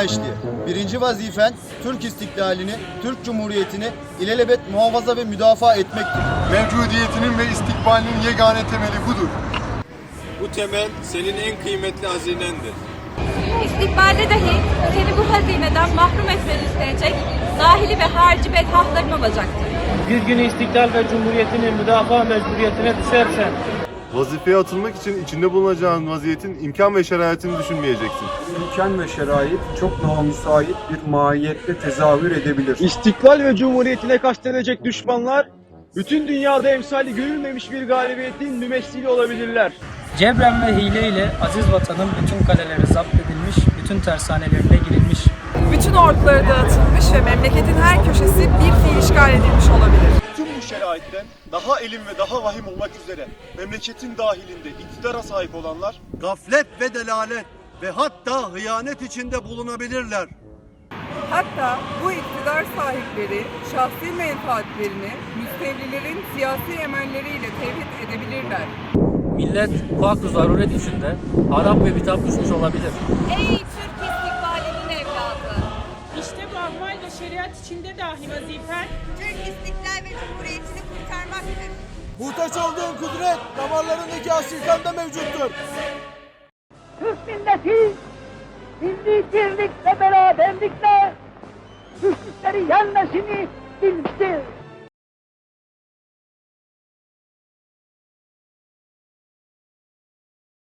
gençliği. Birinci vazifen Türk istiklalini, Türk Cumhuriyeti'ni ilelebet muhafaza ve müdafaa etmektir. Mevcudiyetinin ve istikbalinin yegane temeli budur. Bu temel senin en kıymetli hazinendir. İstikbalde dahi seni bu hazineden mahrum etmeni isteyecek dahili ve harici bedhahlarım olacaktır. Bir gün istiklal ve cumhuriyetini müdafaa mecburiyetine düşersen Vazifeye atılmak için içinde bulunacağın vaziyetin imkan ve şeraitini düşünmeyeceksin. imkan ve şerait çok daha müsait bir mahiyette tezahür edebilir. İstiklal ve cumhuriyetine kastedecek düşmanlar, bütün dünyada emsali görülmemiş bir galibiyetin mümessili olabilirler. Cebren ve hile ile aziz vatanın bütün kaleleri zapt edilmiş, bütün tersanelerine girilmiş, Bütün orduları dağıtılmış ve memleketin her köşesi bir fiil işgal edilmiş olabilir. Şeraitten daha elim ve daha vahim olmak üzere memleketin dahilinde iktidara sahip olanlar gaflet ve delalet ve hatta hıyanet içinde bulunabilirler. Hatta bu iktidar sahipleri şahsi menfaatlerini müstevlilerin siyasi emelleriyle tevhid edebilirler. millet kuak zaruret içinde harap ve bitap düşmüş olabilir. Ey Türk istikbalinin evladı! İşte bu ahval ve şeriat içinde dahi vazifen Türk Muhtaç olduğun kudret damarlarındaki asilkanda mevcuttur. Türk milleti milli birlik ve beraberlikle güçlükleri yenmesini bilmiştir.